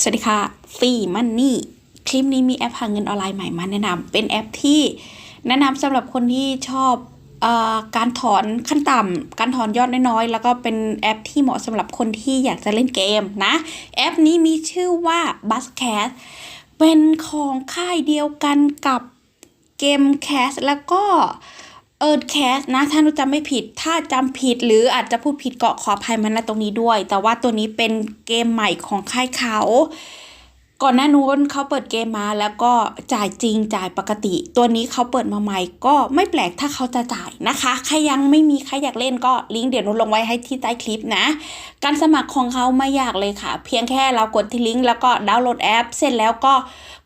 สวัสดีค่ะฟรีมันนี่ คลิปนี้มีแอปหาเงินออนไลน์ใหม่มาแนะนำเป็นแอปที่แนะนำสำหรับคนที่ชอบออการถอนขั้นต่ำการถอนยอดน้อยๆ แล้วก็เป็นแอปที่เหมาะสำหรับคนที่อยากจะเล่นเกมนะ แอปนี้มีชื่อว่า b u z z c a s เป็นของค่ายเดียวกันกับเกมแคสแล้วก็ เอิร์ธแคสนะถ้าหนูจำไม่ผิด ถ้าจำผิดหรืออาจจะพูดผิดก็ขออภัยมันนะตรงนี้ด้วย แต่ว่าตัวนี้เป็นเกมใหม่ของค่ายเขา ก่อนหน้านู้นเขาเปิดเกมมาแล้วก็จ่ายจริงจ่ายปกติ ตัวนี้เขาเปิดมาใหม่ก็ไม่แปลกถ้าเขาจะจ่ายนะคะ ใครยังไม่มีใครอยากเล่นก็ลิงก์เดี๋ยวนุลงไว้ให้ที่ใต้คลิปนะ การสมัครของเขาไม่ยากเลยค่ะ เพียงแค่เรากดที่ลิงก์แล้วก็ดาวน์โหลดแอป เสร็จแล้วก็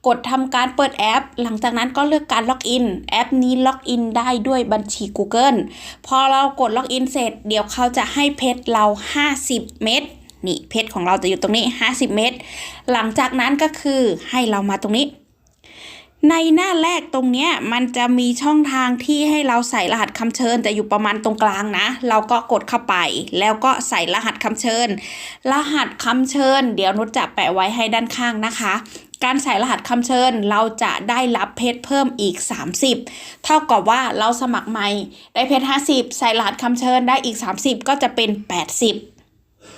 กดทำการเปิดแอป หลังจากนั้นก็เลือกการล็อกอินแอปนี้ล็อกอินได้ด้วยบัญชี Google พอเรากดล็อกอินเสร็จ เดี๋ยวเขาจะให้เพชรเรา 50 เม็ด นี่เพชรของเราจะอยู่ตรงนี้ 50 เมตร หลังจากนั้นก็คือให้เรามาตรงนี้ ในหน้าแรกตรงเนี้ยมันจะมีช่องทางที่ให้เราใส่รหัสคำเชิญแต่อยู่ประมาณตรงกลางนะ เราก็กดเข้าไป แล้วก็ใส่รหัสคำเชิญ รหัสคำเชิญ เดี๋ยวนุชจะแปะไว้ให้ด้านข้างนะคะการใส่รหัสคำเชิญเราจะได้รับเพชรเพิ่มอีก 30 เท่ากับว่าเราสมัครใหม่ได้เพชร 50 ใส่รหัสคำเชิญได้อีก 30 ก็จะเป็น 80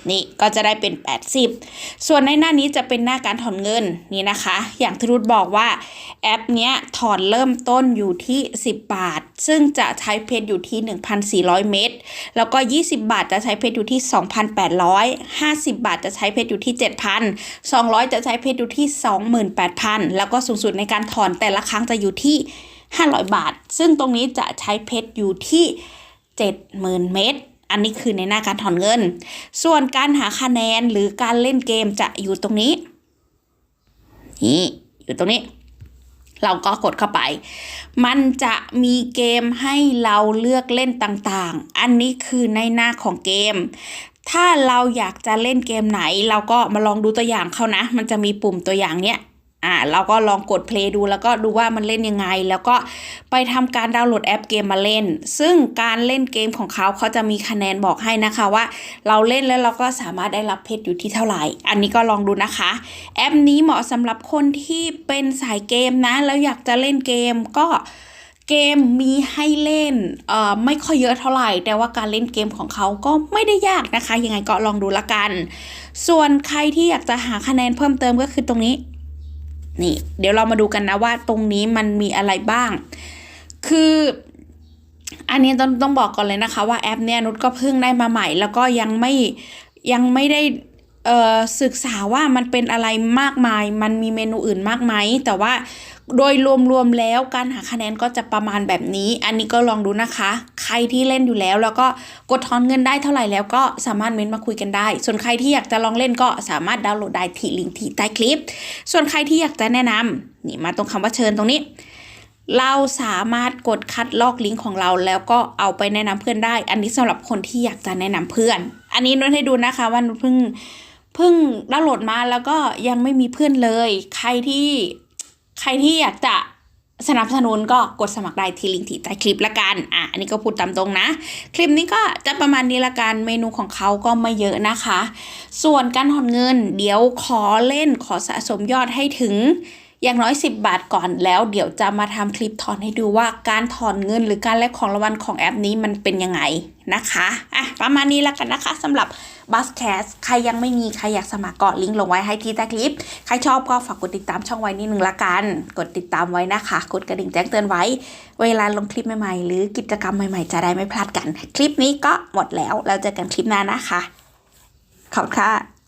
นี่ก็จะได้เป็น 80 ส่วนในหน้านี้จะเป็นหน้าการถอนเงินนี่นะคะ อย่างที่รุดบอกว่าแอปเนี้ยถอนเริ่มต้นอยู่ที่ 10 บาท ซึ่งจะใช้เพชรอยู่ที่ 1,400 เมตร แล้วก็ 20 บาทจะใช้เพชรอยู่ที่ 2,800 50 บาทจะใช้เพชรอยู่ที่ 7,000 200 จะใช้เพชรอยู่ที่ 28,000 แล้วก็สูงสุดในการถอนแต่ละครั้งจะอยู่ที่ 500 บาท ซึ่งตรงนี้จะใช้เพชรอยู่ที่ 70,000 เมตร อันนี้คือในหน้าการถอนเงิน ส่วนการหาคะแนนหรือการเล่นเกมจะอยู่ตรงนี้ นี่อยู่ตรงนี้ เราก็กดเข้าไป มันจะมีเกมให้เราเลือกเล่นต่างๆ อันนี้คือในหน้าของเกม ถ้าเราอยากจะเล่นเกมไหน เราก็มาลองดูตัวอย่างเขานะ มันจะมีปุ่มตัวอย่างเนี้ย อ่าเราก็ลองกดเพลย์ดูแล้วก็ดูว่ามันเล่นยังไง แล้วก็ไปทำการดาวน์โหลดแอปเกมมาเล่น ซึ่งการเล่นเกมของเขาเขาจะมีคะแนนบอกให้นะคะว่า เราเล่นแล้วเราก็สามารถได้รับเพชรอยู่ที่เท่าไหร่ อันนี้ก็ลองดูนะคะ แอปนี้เหมาะสำหรับคนที่เป็นสายเกมนะ แล้วอยากจะเล่นเกมก็เกมมีให้เล่นเอ่อไม่ค่อยเยอะเท่าไหร่ แต่ว่าการเล่นเกมของเขาก็ไม่ได้ยากนะคะ ยังไงก็ลองดูละกัน ส่วนใครที่อยากจะหาคะแนนเพิ่มเติมก็คือตรงนี้ นี่ เดี๋ยวเรามาดูกันนะว่าตรงนี้มันมีอะไรบ้าง คืออันนี้ต้องต้องบอกก่อนเลยนะคะว่าแอปเนี้ยนุชก็เพิ่งได้มาใหม่ แล้วก็ยังไม่ยังไม่ได้ ศึกษาว่ามันเป็นอะไรมากมาย มันมีเมนูอื่นมากไหม แต่ว่าโดยรวมๆแล้วการหาคะแนนก็จะประมาณแบบนี้ อันนี้ก็ลองดูนะคะ ใครที่เล่นอยู่แล้ว แล้วก็กดทอนเงินได้เท่าไหร่แล้วก็สามารถเม้นมาคุยกันได้ ส่วนใครที่อยากจะลองเล่นก็สามารถดาวน์โหลดได้ที่ลิงก์ที่ใต้คลิป ส่วนใครที่อยากจะแนะนำนี่มาตรงคำว่าเชิญตรงนี้เราสามารถกดคัดลอกลิงก์ของเราแล้วก็เอาไปแนะนำเพื่อนได้ อันนี้สำหรับคนที่อยากจะแนะนำเพื่อน อันนี้นุชให้ดูนะคะว่านุชเพิ่ง พิ่งดาวน์โหลดมาแล้วก็ยังไม่มีเพื่อนเลย ใครที่ใครที่อยากจะสนับสนุนก็กดสมัครได้ที่ลิงก์ที่ใต้คลิปละกัน อะ อันนี้ก็พูดตามตรงนะ คลิปนี้ก็จะประมาณนี้ละกัน เมนูของเขาก็ไม่เยอะนะคะ ส่วนการถอนเงิน เดี๋ยวขอเล่นขอสะสมยอดให้ถึง อย่างน้อย 10 บาทก่อนแล้วเดี๋ยวจะมาทำคลิปถอนให้ดูว่าการถอนเงินหรือการแลกของรางวัลของแอปนี้มันเป็นยังไงนะคะอะประมาณนี้แล้วกันนะคะสำหรับ b u z z c a s ใครยังไม่มี ใครอยากสมัครก็ลิงก์ลงไว้ให้ที่ใต้คลิป ใครชอบก็ฝากกดติดตามช่องไว้นิดนึงละกัน กดติดตามไว้นะคะ กดกระดิ่งแจ้งเตือนไว้ เวลาลงคลิปใหม่ๆ หรือกิจกรรมใหม่ๆ จะได้ไม่พลาดกัน คลิปนี้ก็หมดแล้ว แล้วเจอกันคลิปหน้านะคะ ขอบคุณค่ะ